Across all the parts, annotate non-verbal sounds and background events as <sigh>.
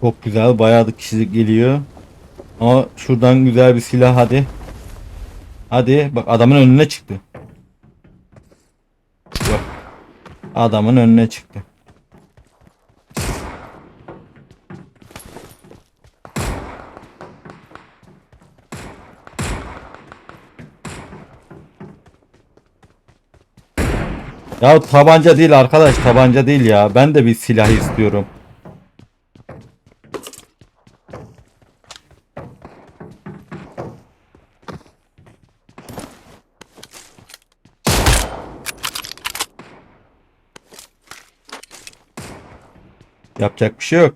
Çok güzel. Bayağı da kişilik geliyor. Ama şuradan güzel bir silah hadi. Hadi. Bak adamın önüne çıktı. Yok. Adamın önüne çıktı. Ya tabanca değil arkadaş tabanca değil ya. Ben de bir silah istiyorum. Yapacak bir şey yok.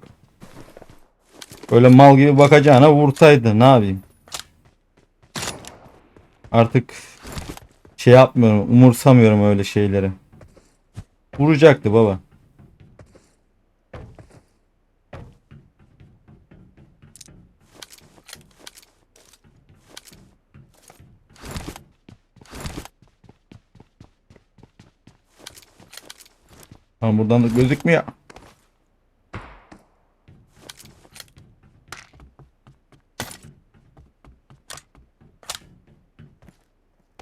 Böyle mal gibi bakacağına vursaydı ne yapayım. Artık şey yapmıyorum, umursamıyorum öyle şeyleri. Vuracaktı baba. Tamam buradan da gözükmüyor.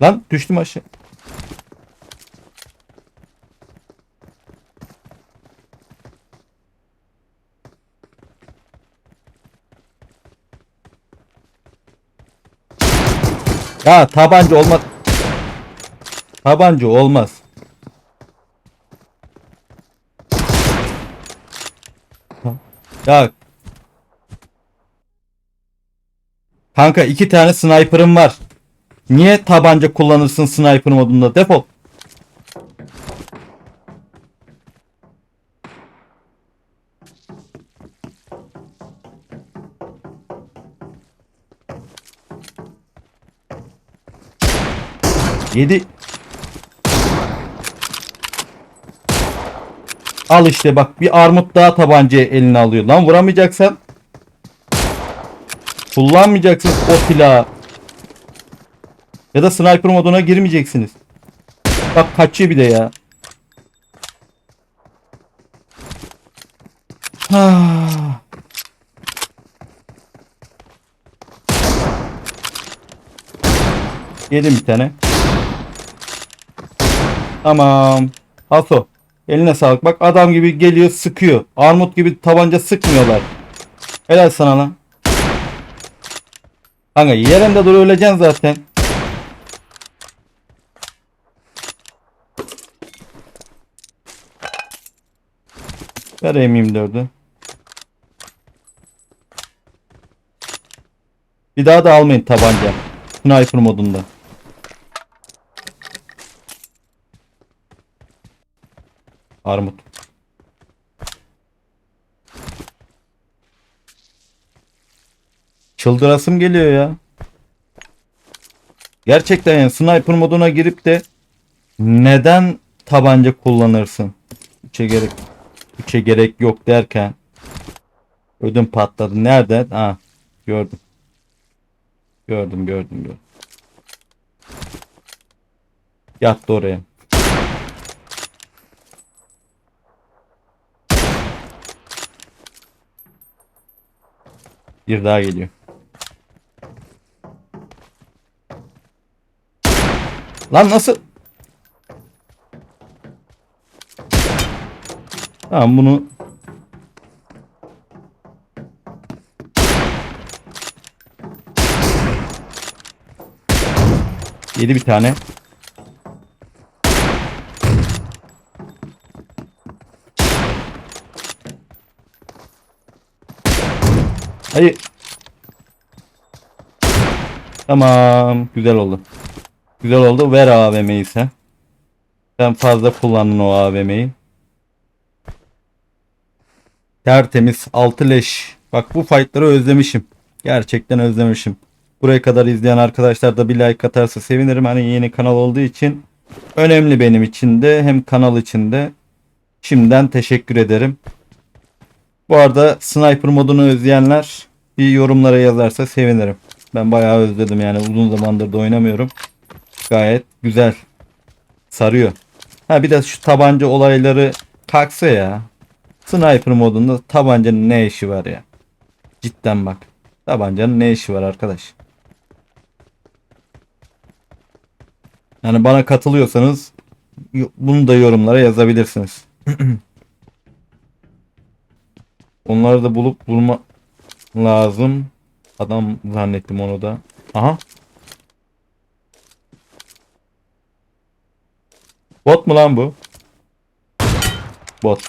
Lan düştüm aşağı. Ya tabanca olmaz. Tabanca olmaz. Ya Kanka iki tane sniper'ım var. Niye tabanca kullanırsın sniper modunda? Defol. Yedi. Al işte bak bir armut daha tabancayı eline alıyor. Lan vuramayacaksan kullanmayacaksın o silahı. Ya da sniper moduna girmeyeceksiniz. Bak kaçıyor bir de ya. Ah. Yedim bir tane. Tamam. Haso. Eline sağlık. Bak adam gibi geliyor sıkıyor. Armut gibi tabanca sıkmıyorlar. Helal sana lan. Kanka yerinde dur öleceksin zaten. Ver M24'ü. Bir daha da almayın tabanca. Sniper modunda. Armut. Çıldırasım geliyor ya. Gerçekten yani sniper moduna girip de neden tabanca kullanırsın? Üçe gerek üçe gerek yok derken ödüm patladı. Nerede? Ha gördüm. Gördüm gördüm gördüm. Yattı oraya. Bir daha geliyor. Lan nasıl? Tamam bunu Yedi bir tane. Hayır. Tamam. Güzel oldu. Güzel oldu. Ver AVM'yi sen. Sen fazla kullandın o AVM'yi. Tertemiz. Altı leş. Bak bu fightları özlemişim. Gerçekten özlemişim. Buraya kadar izleyen arkadaşlar da bir like atarsa sevinirim. Hani yeni kanal olduğu için önemli benim için de hem kanal için de. Şimdiden teşekkür ederim. Bu arada sniper modunu özleyenler bir yorumlara yazarsa sevinirim. Ben bayağı özledim yani uzun zamandır da oynamıyorum. Gayet güzel. Sarıyor. Ha bir de şu tabanca olayları kalksa ya. Sniper modunda tabancanın ne işi var ya. Cidden bak. Tabancanın ne işi var arkadaş? Yani bana katılıyorsanız yo- bunu da yorumlara yazabilirsiniz. <clears throat> Onları da bulup bulma lazım. Adam zannettim onu da. Aha. Bot mu lan bu? Bot.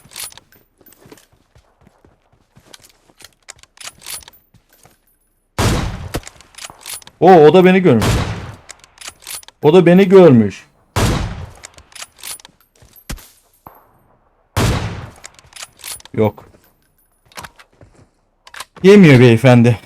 O o da beni görmüş. O da beni görmüş. Yok. Yemiyor beyefendi.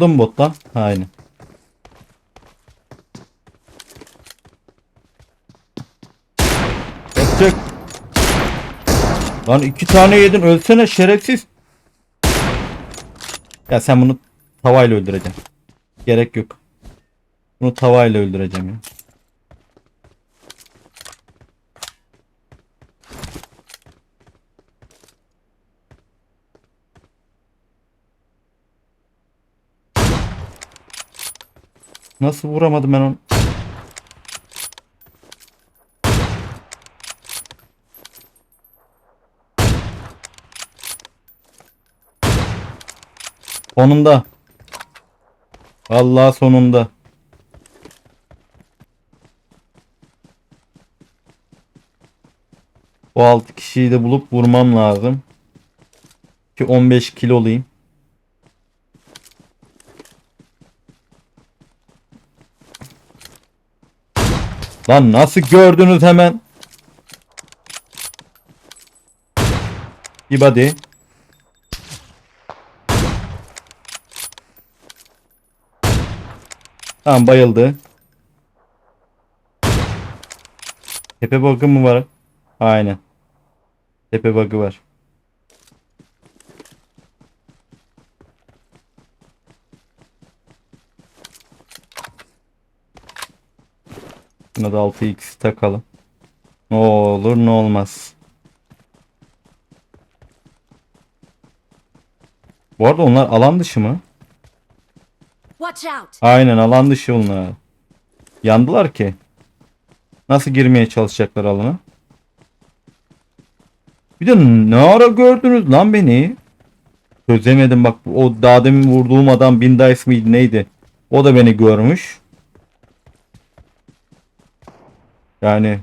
Bu da mı bot lan? Ha, Aynen. Yapacak. Lan iki tane yedin ölsene şerefsiz. Ya sen bunu tavayla öldüreceksin. Gerek yok. Bunu tavayla öldüreceğim ya. Nasıl vuramadım ben onu? Sonunda. Vallahi sonunda. Bu 6 kişiyi de bulup vurmam lazım. Ki 15 kilo olayım. Lan nasıl gördünüz hemen? Bir body. Tamam bayıldı. Tepe bug'ı mı var? Aynen. Tepe bug'ı var. Buna da 6x takalım. Ne olur ne olmaz. Bu arada onlar alan dışı mı? Aynen alan dışı onlar. Yandılar ki. Nasıl girmeye çalışacaklar alana? Bir de ne ara gördünüz lan beni? Çözemedim bak o daha demin vurduğum adam Bindice miydi neydi? O da beni görmüş. Yani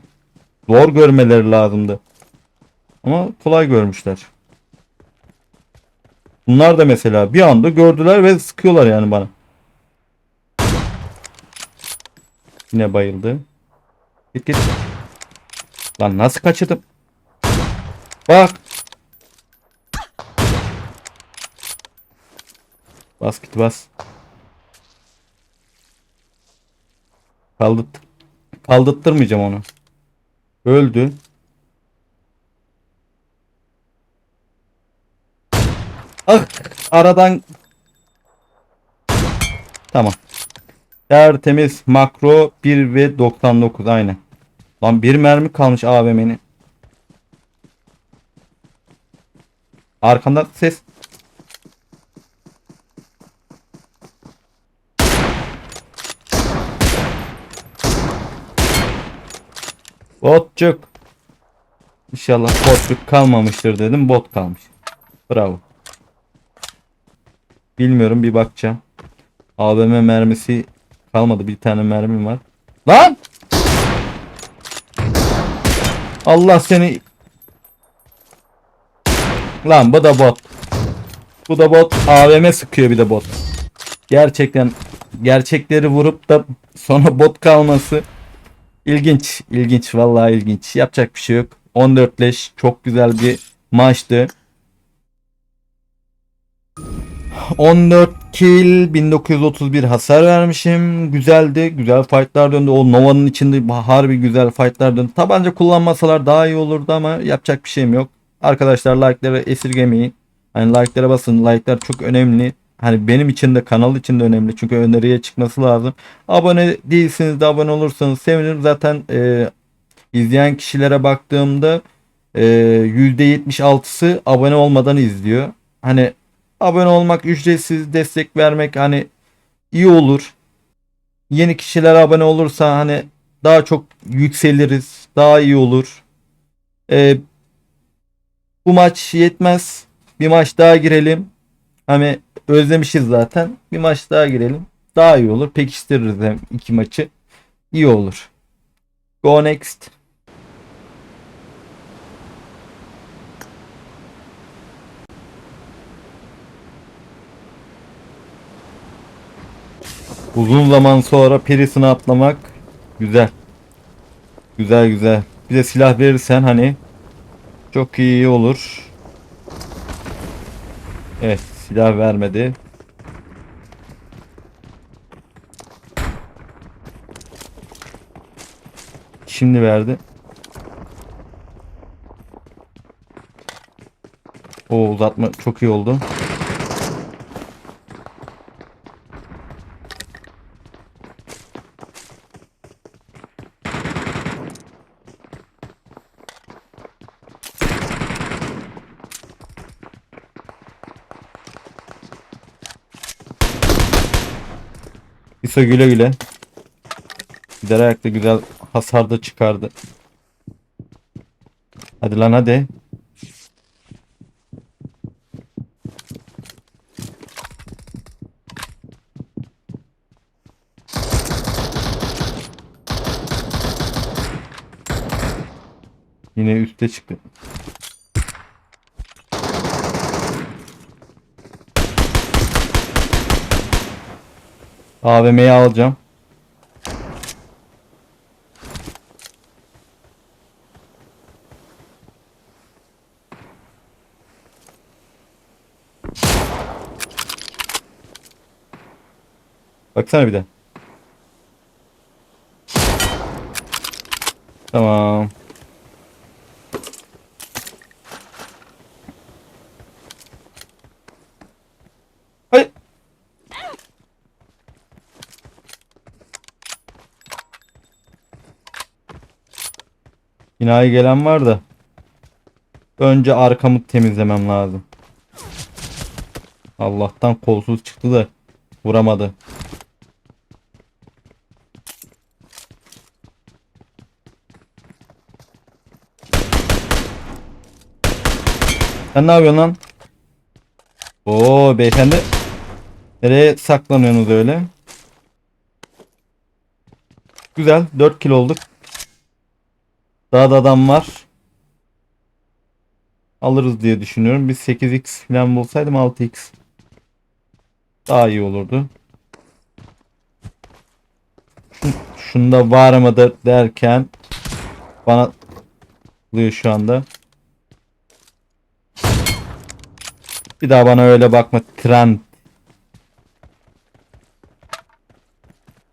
zor görmeleri lazımdı. Ama kolay görmüşler. Bunlar da mesela bir anda gördüler ve sıkıyorlar yani bana. Yine bayıldı. Git git. Lan nasıl kaçırdım? Bak. Bas git bas. Kaldırt. Kaldırttırmayacağım onu. Öldü. Ah aradan Tamam. Tertemiz makro 1 ve 99 aynı. Lan bir mermi kalmış AVM'nin. Arkamda ses. Botçuk. İnşallah botluk kalmamıştır dedim. Bot kalmış. Bravo. Bilmiyorum bir bakacağım. AVM mermisi kalmadı. Bir tane mermim var. Lan! Allah seni Lan bu da bot. Bu da bot. AVM sıkıyor bir de bot. Gerçekten gerçekleri vurup da sonra bot kalması ilginç. ilginç vallahi ilginç. Yapacak bir şey yok. 14 leş çok güzel bir maçtı. 14 kill 1931 hasar vermişim. Güzeldi. Güzel fightlar döndü. O Nova'nın içinde harbi güzel fightlar döndü. Tabanca kullanmasalar daha iyi olurdu ama yapacak bir şeyim yok. arkadaşlar like'ları esirgemeyin. Hani like'lara basın. Like'lar çok önemli. Hani benim için de kanal için de önemli. Çünkü öneriye çıkması lazım. Abone değilsiniz de abone olursanız sevinirim. Zaten e, izleyen kişilere baktığımda e, %76'sı abone olmadan izliyor. Hani abone olmak ücretsiz destek vermek hani iyi olur. Yeni kişiler abone olursa hani daha çok yükseliriz. Daha iyi olur. E, bu maç yetmez. Bir maç daha girelim. Hani özlemişiz zaten. Bir maç daha girelim. Daha iyi olur. Pekiştiririz hem iki maçı. İyi olur. Go next. Uzun zaman sonra perisini atlamak güzel. Güzel güzel. Bize silah verirsen hani çok iyi olur. Evet silah vermedi. Şimdi verdi. O uzatma çok iyi oldu. İsa güle güle. Gider ayakta güzel hasar da çıkardı. Hadi lan hadi. Yine üste çıktı. AVM'yi alacağım. Baksana bir de. Tamam. Binaya gelen var da. Önce arkamı temizlemem lazım. Allah'tan kolsuz çıktı da vuramadı. Sen ne yapıyorsun lan? Oo beyefendi. Nereye saklanıyorsunuz öyle? Güzel. 4 kilo olduk. Daha da adam var. Alırız diye düşünüyorum. Biz 8x falan bulsaydım 6x. Daha iyi olurdu. Şun, şunda var mıdır derken bana oluyor şu anda. Bir daha bana öyle bakma trend.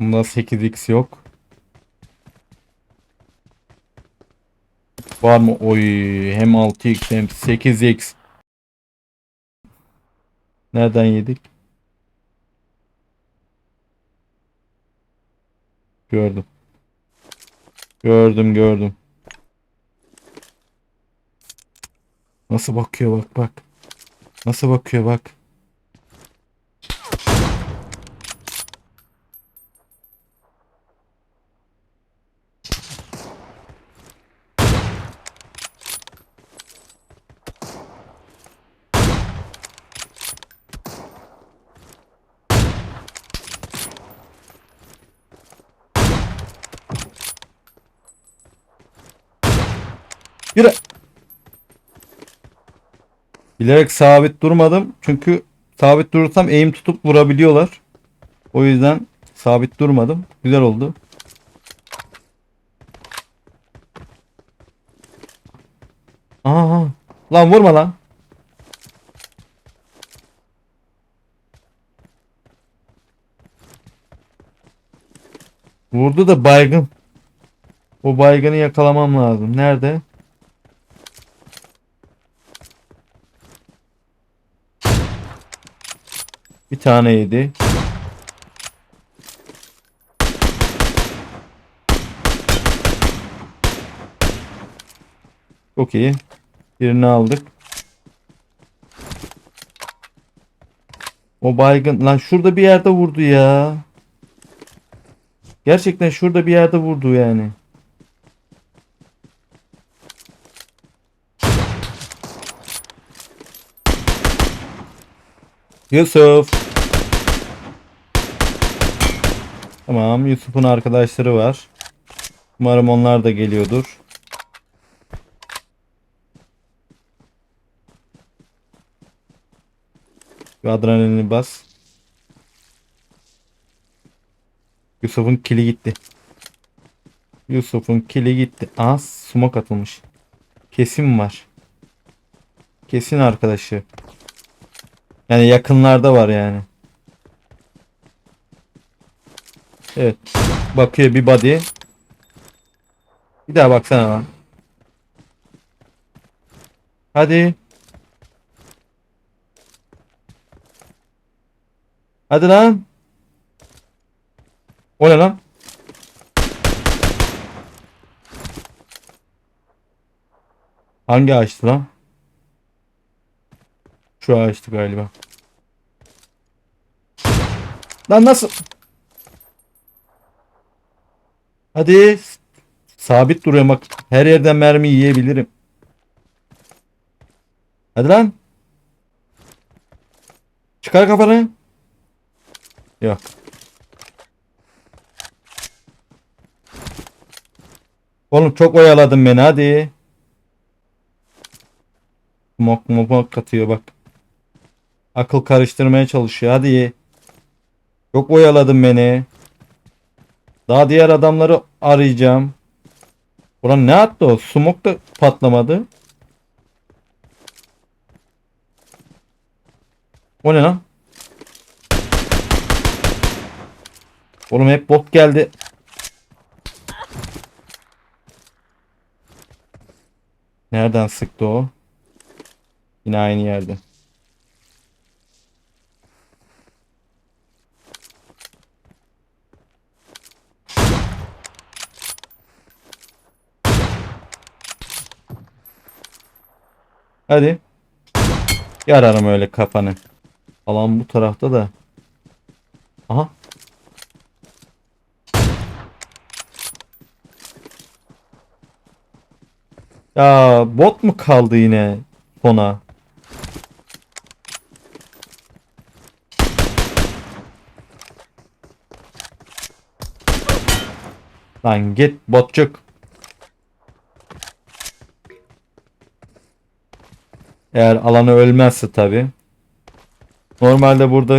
Bunda 8x yok. Var mı? Oy hem 6x hem 8x. Nereden yedik? Gördüm. Gördüm gördüm. Nasıl bakıyor bak bak. Nasıl bakıyor bak. Bilerek sabit durmadım. Çünkü sabit durursam eğim tutup vurabiliyorlar. O yüzden sabit durmadım. Güzel oldu. Aha. Lan vurma lan. Vurdu da baygın. O baygını yakalamam lazım. Nerede? Tane yedi. Çok iyi. Birini aldık. O baygın lan şurada bir yerde vurdu ya. Gerçekten şurada bir yerde vurdu yani. Yusuf. Tamam Yusuf'un arkadaşları var. Umarım onlar da geliyordur. Bir adrenalini bas. Yusuf'un kili gitti. Yusuf'un kili gitti. Aa smoke atılmış. Kesin var. Kesin arkadaşı. Yani yakınlarda var yani. Evet. Bakıyor bir body. Bir daha baksana lan. Hadi. Hadi lan. O ne lan? Hangi ağaçtı lan? Şu ağaçtı galiba. Lan nasıl? Hadi. Sabit duruyor bak. Her yerden mermi yiyebilirim. Hadi lan. Çıkar kafanı. Yok. Oğlum çok oyaladın beni hadi. Mok mok mok katıyor bak. Akıl karıştırmaya çalışıyor hadi. Çok oyaladın beni. Daha diğer adamları arayacağım. Ulan ne attı o? Smoke da patlamadı. O ne lan? Oğlum hep bot geldi. Nereden sıktı o? Yine aynı yerde. Hadi. Yararım öyle kafanı. Alan bu tarafta da. Aha. Ya bot mu kaldı yine sona? Lan git botçuk. Eğer alanı ölmezse tabi. Normalde burada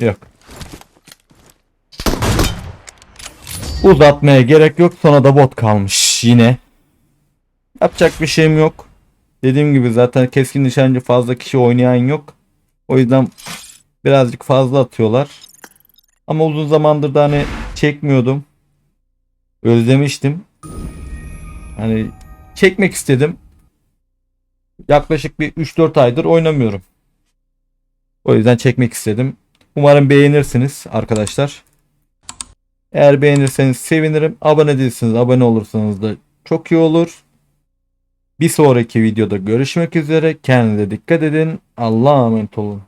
yok. Uzatmaya gerek yok. Sonra da bot kalmış yine. Yapacak bir şeyim yok. Dediğim gibi zaten keskin nişancı fazla kişi oynayan yok. O yüzden birazcık fazla atıyorlar. Ama uzun zamandır da hani çekmiyordum. Özlemiştim. Hani çekmek istedim. Yaklaşık bir 3-4 aydır oynamıyorum. O yüzden çekmek istedim. Umarım beğenirsiniz arkadaşlar. Eğer beğenirseniz sevinirim. Abone değilsiniz. Abone olursanız da çok iyi olur. Bir sonraki videoda görüşmek üzere. Kendinize dikkat edin. Allah'a emanet olun.